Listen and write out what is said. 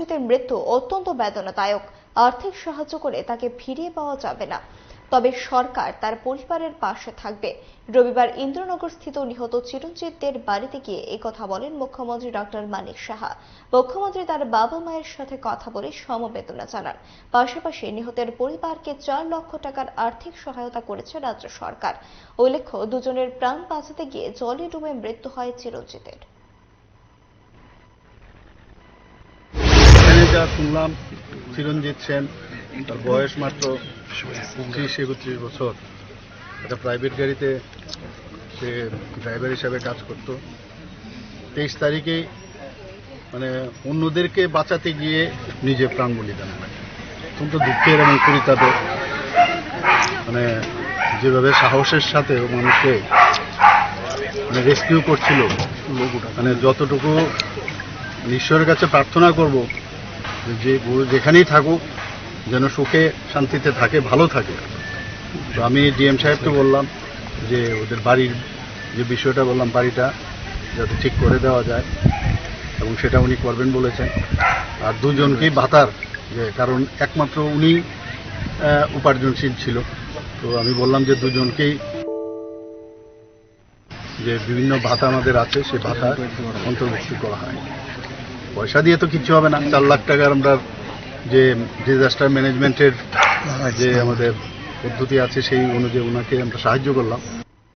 চিরঞ্জিতের মৃত্যু অত্যন্ত বেদনাদায়ক। আর্থিক সাহায্য করে তাকে ফিরিয়ে পাওয়া যাবে না। তবে সরকার তার পরিবারের পাশে থাকবে। রবিবার ইন্দ্রনগর স্থিত নিহত চিরঞ্জিতদের বাড়িতে গিয়ে কথা বলেন মুখ্যমন্ত্রী ডক্টর মানিক সাহা। মুখ্যমন্ত্রী তার বাবা মায়ের সাথে কথা বলে সমবেদনা জানান। পাশাপাশি নিহতের পরিবারকে চার লক্ষ টাকার আর্থিক সহায়তা করেছে রাজ্য সরকার। উল্লেখ্য দুজনের প্রাণ বাঁচাতে গিয়ে জলে ডুবে মৃত্যু হয় চিরঞ্জিতের। যা শুনলাম, চিরঞ্জিত সেন, তার বয়স মাত্র ত্রিশ একত্রিশ বছর। একটা প্রাইভেট গাড়িতে সে ড্রাইভার হিসাবে কাজ করত। তেইশ তারিখে মানে অন্যদেরকে বাঁচাতে গিয়ে নিজে প্রাণ বলিদান অত্যন্ত দুঃখের এবং পরিতাপের মানে যেভাবে সাহসের সাথে মানুষকে মানে রেস্কিউ করছিল মানে যতটুকু ঈশ্বরের কাছে প্রার্থনা করব যে ও যেখানেই থাকুক যেন সুখে শান্তিতে থাকে ভালো থাকে। তো আমি ডিএম সাহেবকে বললাম যে ওদের বাড়ির যে বিষয়টা বললাম বাড়িটা যাতে ঠিক করে দেওয়া যায় এবং সেটা উনি করবেন বলেছেন। আর দুজনকেই ভাতার যে কারণ একমাত্র উনি উপার্জনশীল ছিল। তো আমি বললাম যে দুজনকেই যে বিভিন্ন ভাতা আমাদের আছে সে ভাতা অন্তর্ভুক্ত করা হয়। পয়সা দিয়ে তো কিছু হবে না। চার লাখ টাকার আমরা যে ডিজাস্টার ম্যানেজমেন্টের যে আমাদের পদ্ধতি আছে, সেই অনুযায়ী ওনাকে আমরা সাহায্য করলাম।